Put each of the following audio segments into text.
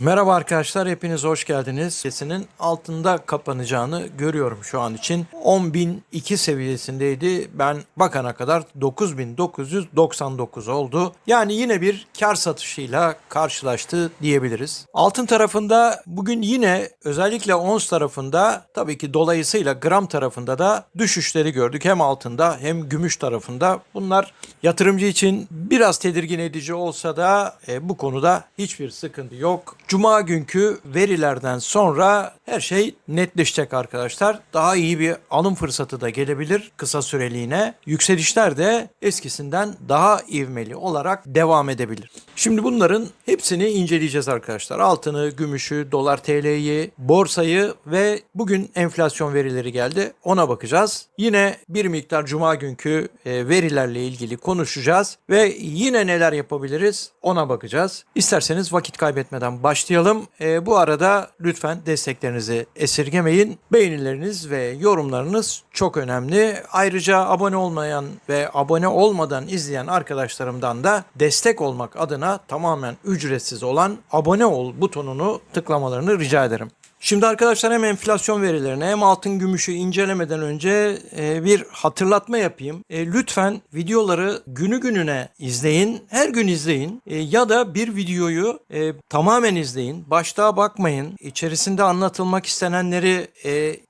Merhaba arkadaşlar, hepiniz hoş geldiniz. Sesinin altında kapanacağını görüyorum şu an için. 10.002 seviyesindeydi. Ben bakana kadar 9.999 oldu. Yani yine bir kar satışıyla karşılaştı diyebiliriz. Altın tarafında bugün yine özellikle ons tarafında tabii ki dolayısıyla gram tarafında da düşüşleri gördük. Hem altında hem gümüş tarafında. Bunlar yatırımcı için biraz tedirgin edici olsa da e, bu konuda hiçbir sıkıntı yok. Cuma günkü verilerden sonra her şey netleşecek arkadaşlar. Daha iyi bir alım fırsatı da gelebilir kısa süreliğine. Yükselişler de eskisinden daha ivmeli olarak devam edebilir. Şimdi bunların hepsini inceleyeceğiz arkadaşlar. Altını, gümüşü, dolar TL'yi, borsayı ve bugün enflasyon verileri geldi. Ona bakacağız. Yine bir miktar cuma günkü e, verilerle ilgili konuşacağız ve yine neler yapabiliriz ona bakacağız. İsterseniz vakit kaybetmeden başlayalım. E, bu arada lütfen desteklerinizi esirgemeyin. Beğenileriniz ve yorumlarınız çok önemli. Ayrıca abone olmayan ve abone olmadan izleyen arkadaşlarımdan da destek olmak adına tamamen ücretsiz olan abone ol butonunu tıklamalarını rica ederim. Şimdi arkadaşlar hem enflasyon verilerine hem altın gümüşü incelemeden önce e, bir hatırlatma yapayım. E, lütfen videoları günü gününe izleyin. Her gün izleyin. E, ya da bir videoyu tamamen izleyin. Başlığa bakmayın. İçerisinde anlatılmak istenenleri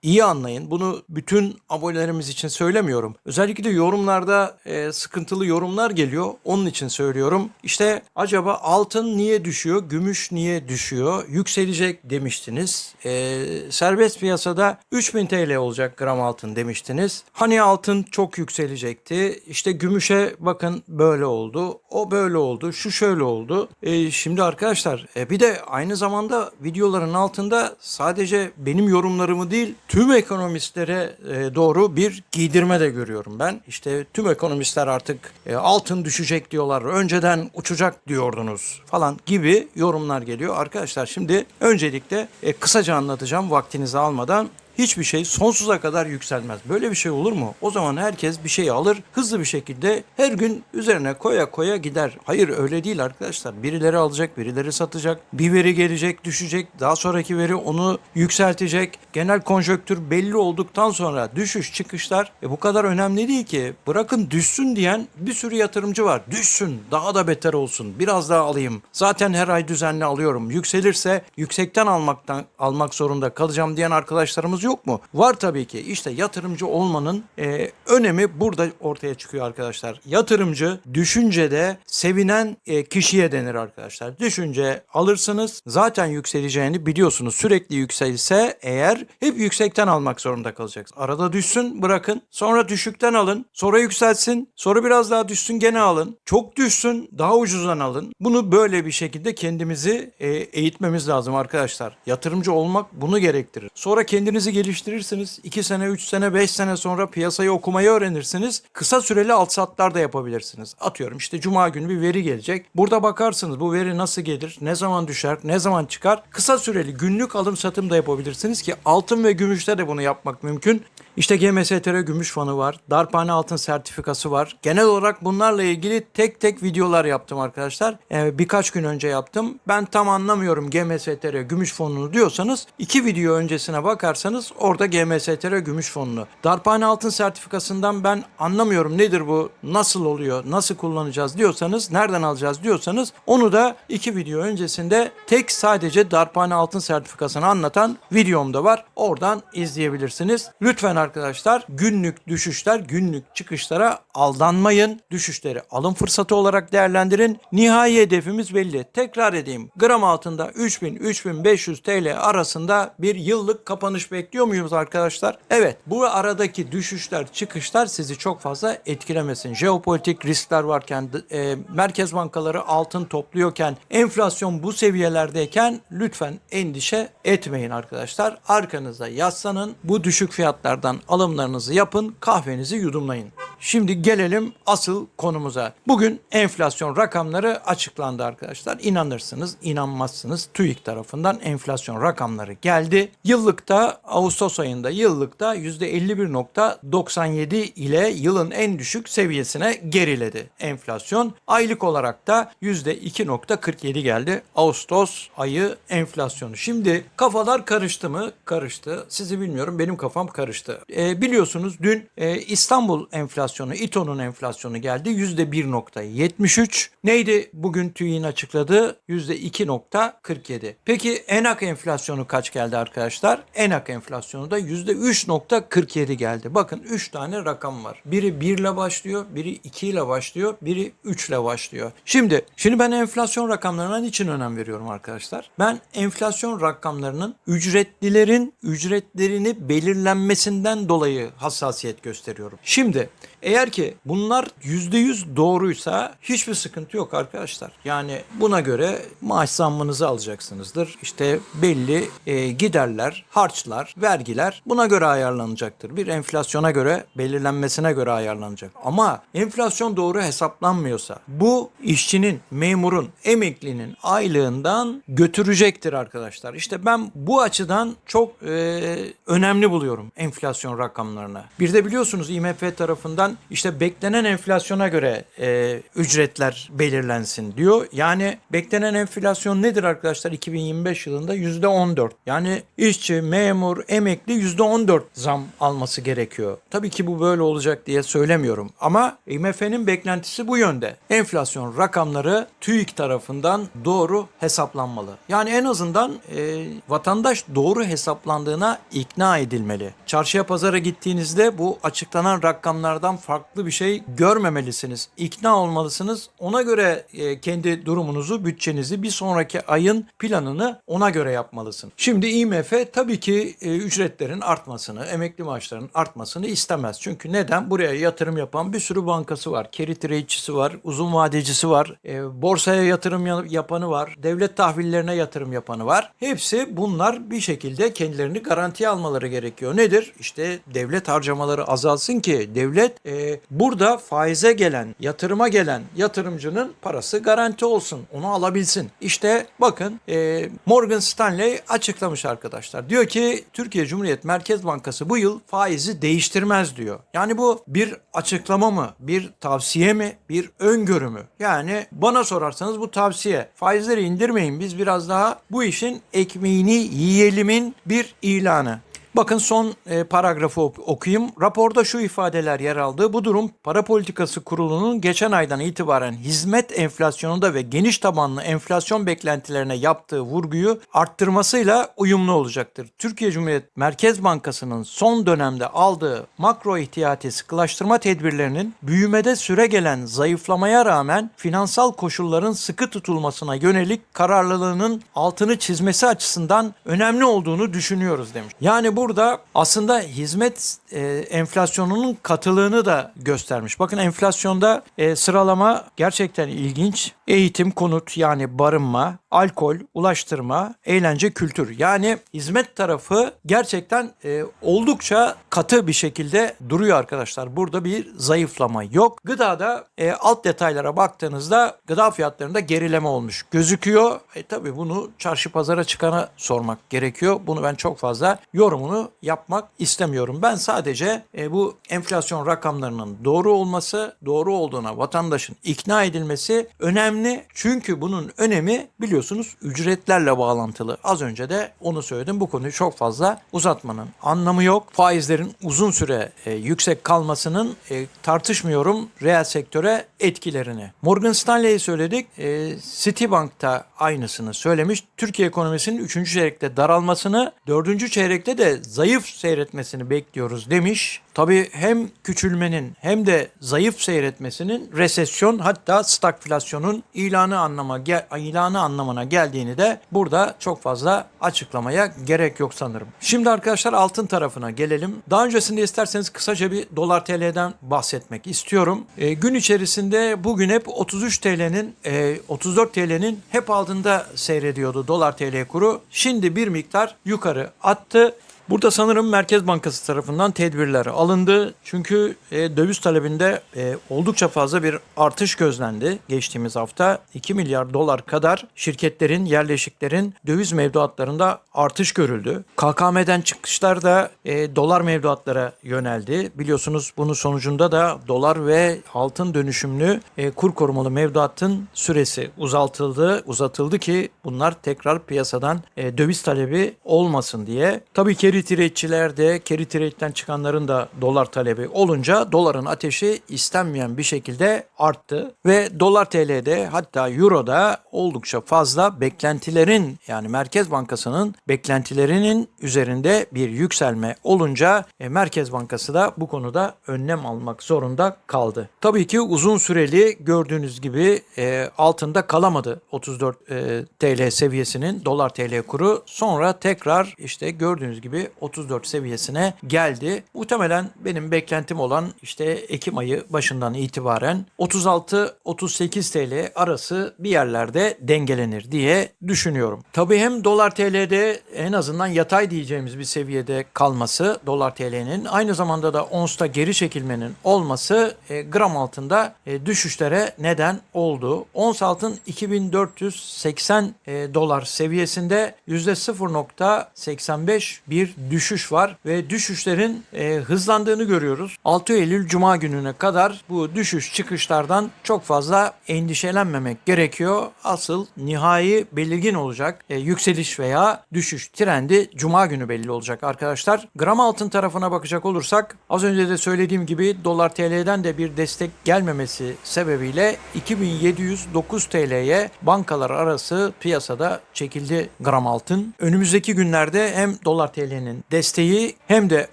iyi anlayın. Bunu bütün abonelerimiz için söylemiyorum. Özellikle yorumlarda sıkıntılı yorumlar geliyor. Onun için söylüyorum. İşte acaba altın niye düşüyor? Gümüş niye düşüyor? Yükselecek demiştiniz. E, serbest piyasada 3000 TL olacak gram altın demiştiniz. Hani altın çok yükselecekti. İşte gümüşe bakın böyle oldu. O böyle oldu. Şu şöyle oldu. E, şimdi arkadaşlar e, bir de aynı zamanda videoların altında sadece benim yorumlarımı değil tüm ekonomistlere e, doğru bir giydirme de görüyorum ben. İşte tüm ekonomistler artık e, altın düşecek diyorlar. Önceden uçacak diyordunuz falan gibi yorumlar geliyor. Arkadaşlar şimdi öncelikle e, kısaca anlatacağım vaktinizi almadan. Hiçbir şey sonsuza kadar yükselmez. Böyle bir şey olur mu? O zaman herkes bir şey alır, hızlı bir şekilde her gün üzerine koya koya gider. Hayır öyle değil arkadaşlar. Birileri alacak, birileri satacak. Bir veri gelecek, düşecek. Daha sonraki veri onu yükseltecek. Genel konjöktür belli olduktan sonra düşüş çıkışlar e bu kadar önemli değil ki. Bırakın düşsün diyen bir sürü yatırımcı var. Düşsün, daha da beter olsun. Biraz daha alayım. Zaten her ay düzenli alıyorum. Yükselirse yüksekten almaktan almak zorunda kalacağım diyen arkadaşlarımız yok mu? Var tabii ki. İşte yatırımcı olmanın e, önemi burada ortaya çıkıyor arkadaşlar. Yatırımcı düşüncede sevinen e, kişiye denir arkadaşlar. Düşünce alırsınız. Zaten yükseleceğini biliyorsunuz. Sürekli yükselirse eğer hep yüksekten almak zorunda kalacaksınız. Arada düşsün bırakın. Sonra düşükten alın. Sonra yükselsin. Sonra biraz daha düşsün gene alın. Çok düşsün daha ucuzdan alın. Bunu böyle bir şekilde kendimizi e, eğitmemiz lazım arkadaşlar. Yatırımcı olmak bunu gerektirir. Sonra kendinizi geliştirirsiniz. 2 sene, 3 sene, 5 sene sonra piyasayı okumayı öğrenirsiniz. Kısa süreli alt satlar da yapabilirsiniz. Atıyorum işte cuma günü bir veri gelecek. Burada bakarsınız bu veri nasıl gelir, ne zaman düşer, ne zaman çıkar. Kısa süreli günlük alım satım da yapabilirsiniz ki altın ve gümüşte de bunu yapmak mümkün. İşte GMSTR gümüş fanı var. Darphane altın sertifikası var. Genel olarak bunlarla ilgili tek tek videolar yaptım arkadaşlar. Ee, birkaç gün önce yaptım. Ben tam anlamıyorum GMSTR gümüş fonunu diyorsanız iki video öncesine bakarsanız orada GMSTR gümüş fonunu. Darphane altın sertifikasından ben anlamıyorum nedir bu, nasıl oluyor, nasıl kullanacağız diyorsanız, nereden alacağız diyorsanız onu da iki video öncesinde tek sadece Darphane altın sertifikasını anlatan videomda var. Oradan izleyebilirsiniz. Lütfen arkadaşlar günlük düşüşler, günlük çıkışlara aldanmayın. Düşüşleri alım fırsatı olarak değerlendirin. Nihai hedefimiz belli. Tekrar edeyim. Gram altında 3000-3500 TL arasında bir yıllık kapanış bekliyor muyuz arkadaşlar? Evet. Bu aradaki düşüşler, çıkışlar sizi çok fazla etkilemesin. Jeopolitik riskler varken, e, merkez bankaları altın topluyorken, enflasyon bu seviyelerdeyken lütfen endişe etmeyin arkadaşlar. Arkanıza yaslanın. Bu düşük fiyatlardan alımlarınızı yapın. Kahvenizi yudumlayın. Şimdi gelelim asıl konumuza. Bugün enflasyon rakamları açıklandı arkadaşlar. İnanırsınız, inanmazsınız. TÜİK tarafından enflasyon rakamları geldi. Yıllıkta Ağustos ayında yıllıkta %51.97 ile yılın en düşük seviyesine geriledi enflasyon. Aylık olarak da %2.47 geldi Ağustos ayı enflasyonu. Şimdi kafalar karıştı mı? Karıştı. Sizi bilmiyorum benim kafam karıştı. Ee, biliyorsunuz dün e, İstanbul enflasyonu, İTO'nun enflasyonu geldi. %1.73. Neydi bugün TÜİK'in açıkladığı? %2.47. Peki ENAK enflasyonu kaç geldi arkadaşlar? ENAK enflasyonu da %3.47 geldi. Bakın 3 tane rakam var. Biri 1 ile başlıyor, biri 2 ile başlıyor, biri 3 ile başlıyor. Şimdi şimdi ben enflasyon rakamlarına niçin önem veriyorum arkadaşlar? Ben enflasyon rakamlarının ücretlilerin ücretlerini belirlenmesinden dolayı hassasiyet gösteriyorum. Şimdi eğer ki bunlar %100 doğruysa hiçbir sıkıntı yok arkadaşlar. Yani buna göre maaş zammınızı alacaksınızdır. İşte belli e, giderler, harçlar, vergiler buna göre ayarlanacaktır. Bir enflasyona göre, belirlenmesine göre ayarlanacak. Ama enflasyon doğru hesaplanmıyorsa bu işçinin, memurun, emeklinin aylığından götürecektir arkadaşlar. İşte ben bu açıdan çok e, önemli buluyorum enflasyon rakamlarını. Bir de biliyorsunuz IMF tarafından işte beklenen enflasyona göre e, ücretler belirlensin diyor. Yani beklenen enflasyon nedir arkadaşlar 2025 yılında %14. Yani işçi, memur, emekli %14 zam alması gerekiyor. Tabii ki bu böyle olacak diye söylemiyorum ama IMF'nin beklentisi bu yönde. Enflasyon rakamları TÜİK tarafından doğru hesaplanmalı. Yani en azından e, vatandaş doğru hesaplandığına ikna edilmeli. Çarşıya pazara gittiğinizde bu açıklanan rakamlardan farklı bir şey görmemelisiniz. İkna olmalısınız. Ona göre e, kendi durumunuzu, bütçenizi bir sonraki ayın planını ona göre yapmalısın. Şimdi IMF tabii ki e, ücretlerin artmasını, emekli maaşlarının artmasını istemez. Çünkü neden? Buraya yatırım yapan bir sürü bankası var. Carry trade'çisi var, uzun vadecisi var, e, borsaya yatırım ya- yapanı var, devlet tahvillerine yatırım yapanı var. Hepsi bunlar bir şekilde kendilerini garantiye almaları gerekiyor. Nedir? İşte devlet harcamaları azalsın ki devlet burada faize gelen, yatırıma gelen yatırımcının parası garanti olsun. Onu alabilsin. İşte bakın e, Morgan Stanley açıklamış arkadaşlar. Diyor ki Türkiye Cumhuriyet Merkez Bankası bu yıl faizi değiştirmez diyor. Yani bu bir açıklama mı? Bir tavsiye mi? Bir öngörü mü? Yani bana sorarsanız bu tavsiye. Faizleri indirmeyin. Biz biraz daha bu işin ekmeğini yiyelimin bir ilanı. Bakın son e, paragrafı ok- okuyayım. Raporda şu ifadeler yer aldı. Bu durum para politikası kurulunun geçen aydan itibaren hizmet enflasyonunda ve geniş tabanlı enflasyon beklentilerine yaptığı vurguyu arttırmasıyla uyumlu olacaktır. Türkiye Cumhuriyet Merkez Bankası'nın son dönemde aldığı makro ihtiyati sıkılaştırma tedbirlerinin büyümede süre gelen zayıflamaya rağmen finansal koşulların sıkı tutulmasına yönelik kararlılığının altını çizmesi açısından önemli olduğunu düşünüyoruz demiş. Yani burada aslında hizmet e, enflasyonunun katılığını da göstermiş. Bakın enflasyonda e, sıralama gerçekten ilginç. Eğitim, konut yani barınma, alkol, ulaştırma, eğlence, kültür. Yani hizmet tarafı gerçekten e, oldukça katı bir şekilde duruyor arkadaşlar. Burada bir zayıflama yok. Gıdada e, alt detaylara baktığınızda gıda fiyatlarında gerileme olmuş gözüküyor. E tabi bunu çarşı pazara çıkana sormak gerekiyor. Bunu ben çok fazla yorumunu yapmak istemiyorum. Ben sadece e, bu enflasyon rakamlarının doğru olması, doğru olduğuna vatandaşın ikna edilmesi önemli. Çünkü bunun önemi biliyorsunuz ücretlerle bağlantılı. Az önce de onu söyledim. Bu konuyu çok fazla uzatmanın anlamı yok. Faizlerin uzun süre e, yüksek kalmasının e, tartışmıyorum reel sektöre etkilerini. Morgan Stanley'i söyledik. E, Citibank'ta aynısını söylemiş. Türkiye ekonomisinin 3. çeyrekte daralmasını, 4. çeyrekte de zayıf seyretmesini bekliyoruz demiş. Tabii hem küçülmenin hem de zayıf seyretmesinin resesyon hatta stagflasyonun ilanı anlama ilanı anlamına geldiğini de burada çok fazla açıklamaya gerek yok sanırım. Şimdi arkadaşlar altın tarafına gelelim. Daha öncesinde isterseniz kısaca bir dolar TL'den bahsetmek istiyorum. E, gün içerisinde bugün hep 33 TL'nin e, 34 TL'nin hep altında seyrediyordu dolar TL kuru. Şimdi bir miktar yukarı attı. Burada sanırım Merkez Bankası tarafından tedbirler alındı. Çünkü e, döviz talebinde e, oldukça fazla bir artış gözlendi geçtiğimiz hafta. 2 milyar dolar kadar şirketlerin, yerleşiklerin döviz mevduatlarında artış görüldü. KKM'den çıkışlar da e, dolar mevduatlara yöneldi. Biliyorsunuz bunun sonucunda da dolar ve altın dönüşümlü kur korumalı mevduatın süresi uzatıldı. Uzatıldı ki bunlar tekrar piyasadan döviz talebi olmasın diye. Tabii carry trade'çiler de carry çıkanların da dolar talebi olunca doların ateşi istenmeyen bir şekilde arttı ve dolar TL'de hatta euroda oldukça fazla beklentilerin yani Merkez Bankası'nın beklentilerinin üzerinde bir yükselme olunca e, Merkez Bankası da bu konuda önlem almak zorunda kaldı. Tabii ki uzun süreli gördüğünüz gibi e, altında kalamadı 34 e, TL seviyesinin dolar TL kuru. Sonra tekrar işte gördüğünüz gibi 34 seviyesine geldi. Muhtemelen benim beklentim olan işte Ekim ayı başından itibaren 36-38 TL arası bir yerlerde dengelenir diye düşünüyorum. Tabii hem dolar TL'de en azından yatay diyeceğimiz bir seviyede kalması dolar TL'nin aynı zamanda da onsta geri çekilmenin olması e, gram altında e, düşüşlere neden oldu. Ons altın 2480 e, dolar seviyesinde %0.85 bir düşüş var ve düşüşlerin e, hızlandığını görüyoruz. 6 Eylül Cuma gününe kadar bu düşüş çıkışlardan çok fazla endişelenmemek gerekiyor. Asıl nihai belirgin olacak e, yükseliş veya düşüş trendi Cuma günü belli olacak arkadaşlar. Gram altın tarafına bakacak olursak az önce de söylediğim gibi dolar TL'den de bir destek gelmemesi sebebiyle 2709 TL'ye bankalar arası piyasada çekildi gram altın. Önümüzdeki günlerde hem dolar TL'nin desteği hem de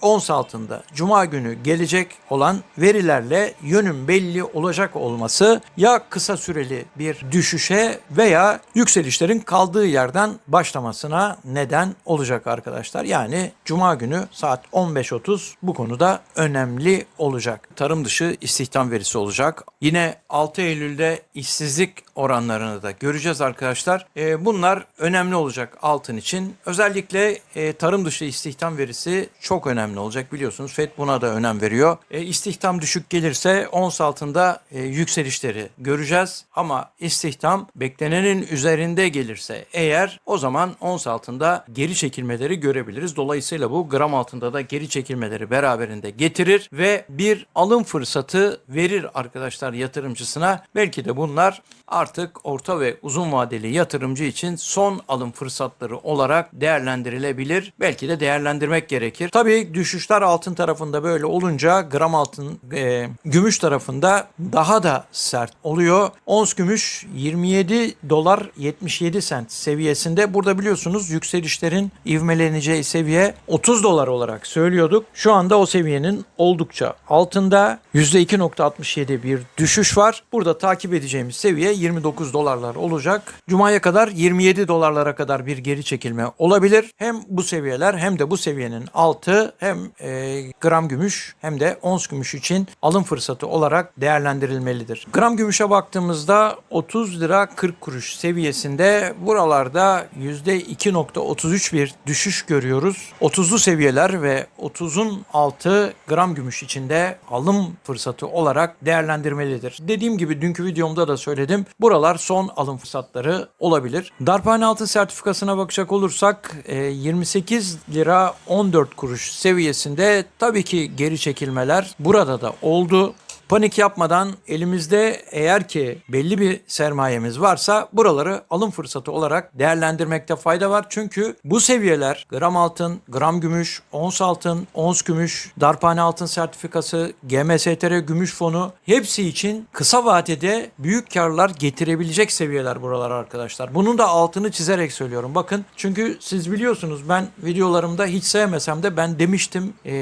ons altında Cuma günü gelecek olan verilerle yönün belli olacak olması ya kısa süreli bir düşüşe veya yükselişlerin kaldığı yerden başlamasına neden olacak arkadaşlar. Yani Cuma günü saat 15.30 bu konuda önemli olacak. Tarım dışı istihdam verisi olacak. Yine 6 Eylül'de işsizlik oranlarını da göreceğiz arkadaşlar. E, bunlar önemli olacak altın için. Özellikle e, tarım dışı istihdam verisi çok önemli olacak biliyorsunuz. FED buna da önem veriyor. E, istihdam düşük gelirse ons altında e, yükselişleri göreceğiz. Ama istihdam beklenenin üzerinde gelirse eğer o zaman ons altında geri çekilmeleri görebiliriz. Dolayısıyla bu gram altında da geri çekilmeleri beraberinde getirir ve bir alım fırsatı verir arkadaşlar yatırımcısına. Belki de bunlar artık orta ve uzun vadeli yatırımcı için son alım fırsatları olarak değerlendirilebilir. Belki de değerlendirmek gerekir. Tabii düşüşler altın tarafında böyle olunca gram altın e, gümüş tarafında daha da sert oluyor. Ons gümüş 27 dolar 77 sent seviyesinde. Burada biliyorsunuz yükselişlerin ivmeleneceği seviye 30 dolar olarak söylüyorduk. Şu anda o seviyenin oldukça altında %2.67 bir düşüş var. Burada takip edeceğimiz seviye 29 dolarlar olacak. Cuma'ya kadar 27 dolarlara kadar bir geri çekilme olabilir. Hem bu seviyeler hem de bu seviyenin altı hem e, gram gümüş hem de ons gümüş için alım fırsatı olarak değerlendirilmelidir. Gram gümüşe baktığımızda 30 lira 40 kuruş seviyesinde buralarda %2.33 bir düşüş görüyoruz. 30'lu seviyeler ve 30'un altı gram gümüş içinde alım fırsatı olarak değerlendirmelidir. Dediğim gibi dünkü videomda da söyledim. Buralar son alım fırsatları olabilir. Darphane altın sertifikasına bakacak olursak e, 28 lira 14 kuruş seviyesinde tabii ki geri çekilmeler burada da oldu. Panik yapmadan elimizde eğer ki belli bir sermayemiz varsa buraları alım fırsatı olarak değerlendirmekte fayda var. Çünkü bu seviyeler gram altın, gram gümüş, ons altın, ons gümüş, darphane altın sertifikası, GMSTR gümüş fonu hepsi için kısa vadede büyük karlar getirebilecek seviyeler buralar arkadaşlar. Bunun da altını çizerek söylüyorum. Bakın çünkü siz biliyorsunuz ben videolarımda hiç sevmesem de ben demiştim ee,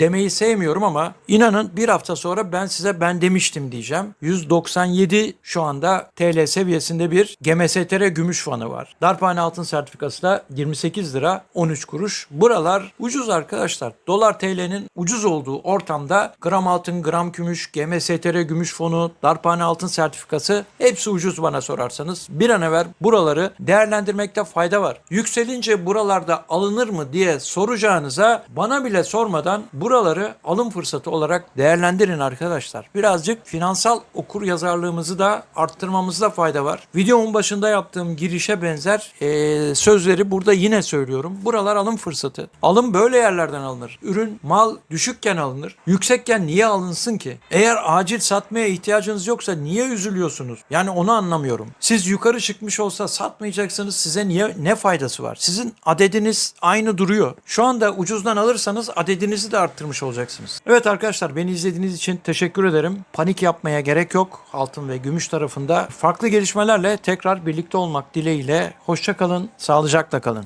demeyi sevmiyorum ama inanın bir hafta sonra ben size ben demiştim diyeceğim. 197 şu anda TL seviyesinde bir GMSTR gümüş fanı var. Darphane altın sertifikası da 28 lira 13 kuruş. Buralar ucuz arkadaşlar. Dolar TL'nin ucuz olduğu ortamda gram altın, gram gümüş, GMSTR gümüş fonu, darphane altın sertifikası hepsi ucuz bana sorarsanız. Bir an evvel buraları değerlendirmekte fayda var. Yükselince buralarda alınır mı diye soracağınıza bana bile sormadan buraları alım fırsatı olarak değerlendirin arkadaşlar. Birazcık finansal okur yazarlığımızı da arttırmamızda fayda var. Videomun başında yaptığım girişe benzer eee, sözleri burada yine söylüyorum. Buralar alım fırsatı. Alım böyle yerlerden alınır. Ürün, mal düşükken alınır. Yüksekken niye alınsın ki? Eğer acil satmaya ihtiyacınız yoksa niye üzülüyorsunuz? Yani onu anlamıyorum. Siz yukarı çıkmış olsa satmayacaksınız. Size niye ne faydası var? Sizin adediniz aynı duruyor. Şu anda ucuzdan alırsanız adedinizi de arttırmış olacaksınız. Evet arkadaşlar beni izlediğiniz için teşekkür ederim. Panik yapmaya gerek yok. Altın ve gümüş tarafında farklı gelişmelerle tekrar birlikte olmak dileğiyle. Hoşça kalın, sağlıcakla kalın.